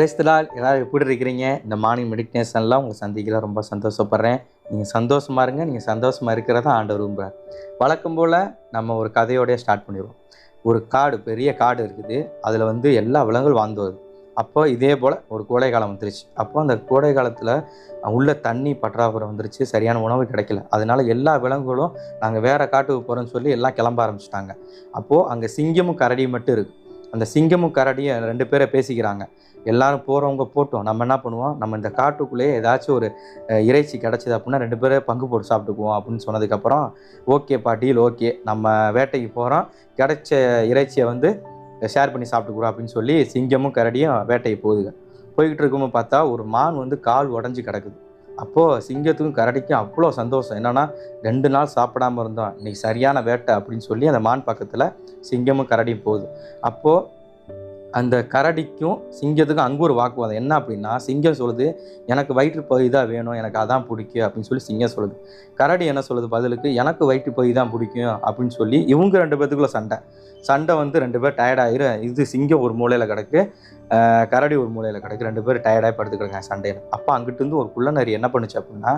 கிறிஸ்தலால் எல்லோரும் எப்படி இருக்கிறீங்க? இந்த மார்னிங் மெடிடேஷன்லாம் உங்களை சந்திக்கல ரொம்ப சந்தோஷப்படுறேன். நீங்கள் சந்தோஷமா இருங்க நீங்கள் சந்தோஷமா இருக்கிறதா ஆண்டவர் விரும்புகிறார் வழக்கம் போல் நம்ம ஒரு கதையோடய ஸ்டார்ட் பண்ணிடுவோம். ஒரு காடு பெரிய காடு இருக்குது. அதில் வந்து எல்லா விலங்குகள் வாழ்ந்து வருது. அப்போ இதே போல் ஒரு கோடை காலம் வந்துருச்சு. அப்போ அந்த கோடை காலத்தில் உள்ள தண்ணி பற்றாக்குறை வந்துருச்சு. சரியான உணவு கிடைக்கல. அதனால எல்லா விலங்குகளும் நாங்கள் வேறு காட்டுக்கு போகிறோம்னு சொல்லி எல்லாம் கிளம்ப ஆரம்பிச்சிட்டாங்க. அப்போது அங்கே சிங்கமும் கரடியும் மட்டும் இருக்குது அந்த சிங்கமும் கரடியும் ரெண்டு பேரை பேசிக்கிறாங்க. எல்லாரும் போகிறவங்க போட்டோம். நம்ம என்ன பண்ணுவோம்? நம்ம இந்த காட்டுக்குள்ளேயே ஏதாச்சும் ஒரு இறைச்சி கிடச்சிது அப்படின்னா ரெண்டு பேரும் பங்கு போட்டு சாப்பிட்டுக்குவோம் அப்படின்னு சொன்னதுக்கப்புறம் ஓகேப்பா டீல் ஓகே. நம்ம வேட்டைக்கு போகிறோம் கிடைச்ச இறைச்சியை வந்து ஷேர் பண்ணி சாப்பிட்டுக்குறோம் அப்படின்னு சொல்லி சிங்கமும் கரடியும் வேட்டைக்கு போகுதுங்க. போய்கிட்டு இருக்கும்போது பார்த்தா ஒரு மான் வந்து கால் உடஞ்சி கிடக்குது. அப்போது சிங்கத்துக்கும் கரடிக்கும் அவ்வளோ சந்தோஷம். என்னென்னா ரெண்டு நாள் சாப்பிடாம இருந்தோம். இன்னைக்கு சரியான வேட்டை அப்படின்னு சொல்லி அந்த மான் பக்கத்தில் சிங்கமும் கரடியும் போகுது. அப்போது அந்த கரடிக்கும் சிங்கத்துக்கும் அங்கே ஒரு வாக்குவாதம். என்ன அப்படின்னா சிங்கம் சொல்லுது எனக்கு வயிற்று பகுதி தான் வேணும் எனக்கு அதான் பிடிக்கும் அப்படின்னு சொல்லி சிங்கம் சொல்லுது. கரடி என்ன சொல்லுது பதிலுக்கு எனக்கு வயிற்று பகுதி தான் பிடிக்கும் அப்படின்னு சொல்லி இவங்க ரெண்டு பேர்த்துக்குள்ள சண்டை. சண்டை வந்து ரெண்டு பேர் டயர்டாயிரு இது சிங்கம் ஒரு மூலையில் கிடக்கு கரடி ஒரு மூலையில் கிடக்கு ரெண்டு பேர் டயர்டாகி படுத்துக்கிடுங்க சண்டையில். அப்போ அங்கிட்டிருந்து ஒரு குள்ளநரி என்ன பண்ணுச்சு அப்படின்னா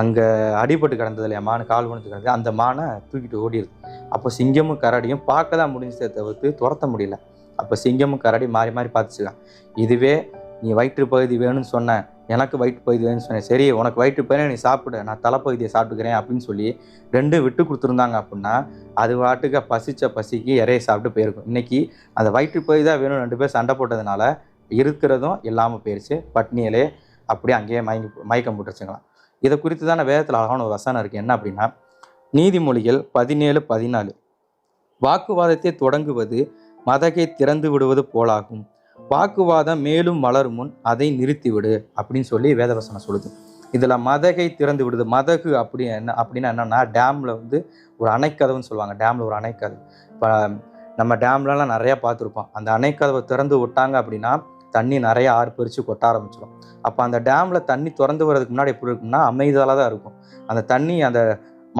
அங்கே அடிபட்டு கிடந்தது இல்லையா மான் கால் விழுந்து கிடந்தது அந்த மானை தூக்கிட்டு ஓடிடுது அப்போ சிங்கமும் கரடியும் பார்க்க தான் முடிஞ்சதை தவிர்த்து துரத்த முடியல. அப்போ சிங்கமும் கரடி மாறி மாறி பார்த்துச்சுக்கலாம் இதுவே நீ வயிற்று பகுதி வேணும்னு சொன்னேன் எனக்கு வயிற்று பகுதி வேணும்னு சொன்னேன் சரி உனக்கு வயிற்று பகுதியை நீ சாப்பிடு நான் தலைப்பகுதியை சாப்பிட்டுக்கிறேன் அப்படின்னு சொல்லி ரெண்டும் விட்டு கொடுத்துருந்தாங்க அப்படின்னா அது வாட்டுக்கு பசிச்ச பசிக்கு இறைய சாப்பிட்டு போயிருக்கும். இன்னைக்கு அந்த வயிற்று பகுதி தான் வேணும் ரெண்டு பேர் சண்டை போட்டதுனால இருக்கிறதும் இல்லாமல் போயிருச்சு. பட்னியிலே அப்படியே அங்கேயே மயங்கி மயக்கம் போட்டுருச்சுங்களாம். இதை குறித்து தானே வேதத்தில் அழகான ஒரு வசனம் இருக்குது என்ன அப்படின்னா நீதிமொழிகள் பதினேழு பதினாலு. வாக்குவாதத்தை தொடங்குவது மதகை திறந்து விடுவது போலாகும். வாக்குவாதம் மேலும் வளரும் முன் அதை நிறுத்திவிடு அப்படின்னு சொல்லி வேதவசனம் சொல்லுது. இதில் மதகை திறந்து விடுது. மதகு அப்படி என்ன அப்படின்னா என்னன்னா டேமில் வந்து ஒரு அணைக்கதவுன்னு சொல்லுவாங்க. டேமில் ஒரு அணைக்கதவு. இப்போ நம்ம டேம்லலாம் நிறையா பார்த்துருப்போம். அந்த அணைக்கதவை திறந்து விட்டாங்க அப்படின்னா தண்ணி நிறைய ஆர்ப்பரித்து கொட்ட ஆரம்பிச்சிடும். அப்போ அந்த டேமில் தண்ணி திறந்து வர்றதுக்கு முன்னாடி எப்படி இருக்கும்னா அமைதியால் தான் இருக்கும். அந்த தண்ணி அந்த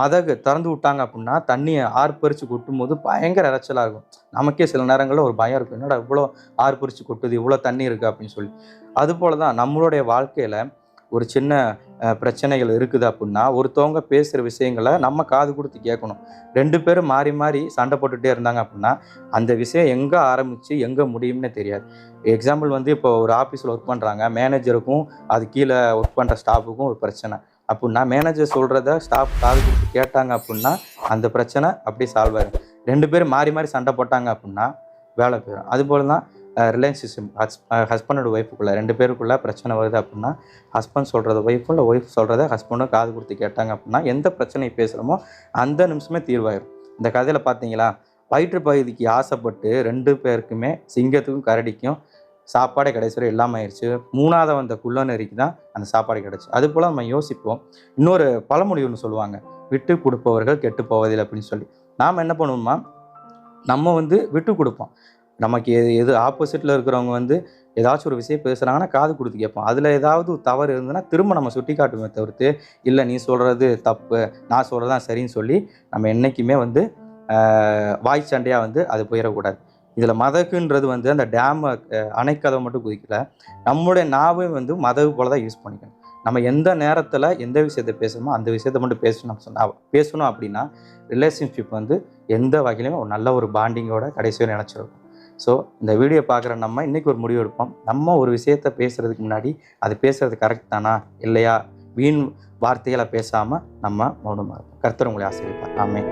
மதகு திறந்து விட்டாங்க அப்படின்னா தண்ணியை ஆர்ப்பரித்து கொட்டும் போது பயங்கர இறைச்சலாக இருக்கும். நமக்கே சில நேரங்களில் ஒரு பயம் இருக்கும். என்னடா இவ்வளோ ஆர்ப்பரித்து கொட்டுது இவ்வளோ தண்ணி இருக்குது அப்படின்னு சொல்லி. அதுபோல தான் நம்மளுடைய வாழ்க்கையில் ஒரு சின்ன பிரச்சனைகள் இருக்குது அப்படின்னா ஒருத்தவங்க பேசுகிற விஷயங்களை நம்ம காது கொடுத்து கேட்கணும். ரெண்டு பேரும் மாறி மாறி சண்டை போட்டுகிட்டே இருந்தாங்க அப்படின்னா அந்த விஷயம் எங்கே ஆரம்பித்து எங்கே முடியும்னே தெரியாது. எக்ஸாம்பிள் வந்து இப்போ ஒரு ஆஃபீஸில் ஒர்க் பண்ணுறாங்க மேனேஜருக்கும் அது கீழே ஒர்க் பண்ணுற ஸ்டாஃபுக்கும் ஒரு பிரச்சனை. அப்படின்னா மேனேஜர் சொல்கிறத ஸ்டாஃப் காது கொடுத்து கேட்டாங்க அப்படின்னா அந்த பிரச்சனை அப்படியே சால்வ் ஆயிடும் ரெண்டு பேரும் மாறி மாறி சண்டை போட்டாங்க அப்படின்னா வேலை போயிடும் அதுபோல் தான் ரிலேஷன்ஷிப் ஹஸ்பண்டோட ஒய்ஃபுக்குள்ளே ரெண்டு பேருக்குள்ளே பிரச்சனை வருது அப்படின்னா ஹஸ்பண்ட் சொல்கிறத ஒய்ஃபும் இல்லை ஒய்ஃப் சொல்கிறத ஹஸ்பண்டும் காது கொடுத்து கேட்டாங்க அப்படின்னா எந்த பிரச்சனை பேசுகிறோமோ அந்த நிமிஷமே தீர்வாயிடும் இந்த கதையில் பார்த்தீங்களா வயிற்று பகுதிக்கு ஆசைப்பட்டு ரெண்டு பேருக்குமே சிங்கத்துக்கும் கரடிக்கும் சாப்பாடே கடைசி வரை இல்லாமல் ஆயிடுச்சு மூணாவது வந்த குள்ளநெறிக்கு தான் அந்த சாப்பாடு கிடச்சி. அது போல் நம்ம யோசிப்போம். இன்னொரு பழமொழி ஒன்று சொல்லுவாங்க. விட்டு கொடுப்பவர்கள் கெட்டு போவதில்லை அப்படின்னு சொல்லி. நாம் என்ன பண்ணுவோமா நம்ம வந்து விட்டு கொடுப்போம். நமக்கு எது எது ஆப்போசிட்டில் இருக்கிறவங்க வந்து ஏதாச்சும் ஒரு விஷயம் பேசுகிறாங்கன்னா காது கொடுத்து கேட்போம். அதில் ஏதாவது தவறு இருந்ததுன்னா திரும்ப நம்ம சுட்டி காட்டுமே தவிர்த்து இல்லை நீ சொல்கிறது தப்பு. நான் சொல்கிறது தான் சரின்னு சொல்லி நம்ம என்றைக்குமே வந்து வாய்ச்சண்டையாக வாய் சண்டையாக வந்து அது போயிடக்கூடாது. இதில் மதகுன்றது வந்து அந்த டேமை அணைக்கதை மட்டும் குதிக்கல. நம்மளுடைய நாவே வந்து மதகு போல தான் யூஸ் பண்ணிக்கணும். நம்ம எந்த நேரத்தில் எந்த விஷயத்தை பேசணுமோ அந்த விஷயத்தை மட்டும் பேசணும் சொன்னால் பேசணும் அப்படின்னா ரிலேஷன்ஷிப் வந்து எந்த வகையிலுமே ஒரு நல்ல ஒரு பாண்டிங்கோட கடைசியாக நினச்சிருக்கும் ஸோ இந்த வீடியோ பார்க்குற நம்ம இன்றைக்கி ஒரு முடிவு எடுப்போம். நம்ம ஒரு விஷயத்த பேசுகிறதுக்கு முன்னாடி அது பேசுகிறது கரெக்ட் தானா இல்லையா? வீண் வார்த்தைகளை பேசாமல் நம்ம மௌனமாக இருப்போம். கருத்தர் உங்களை ஆசிரியப்பார் ஆமென்.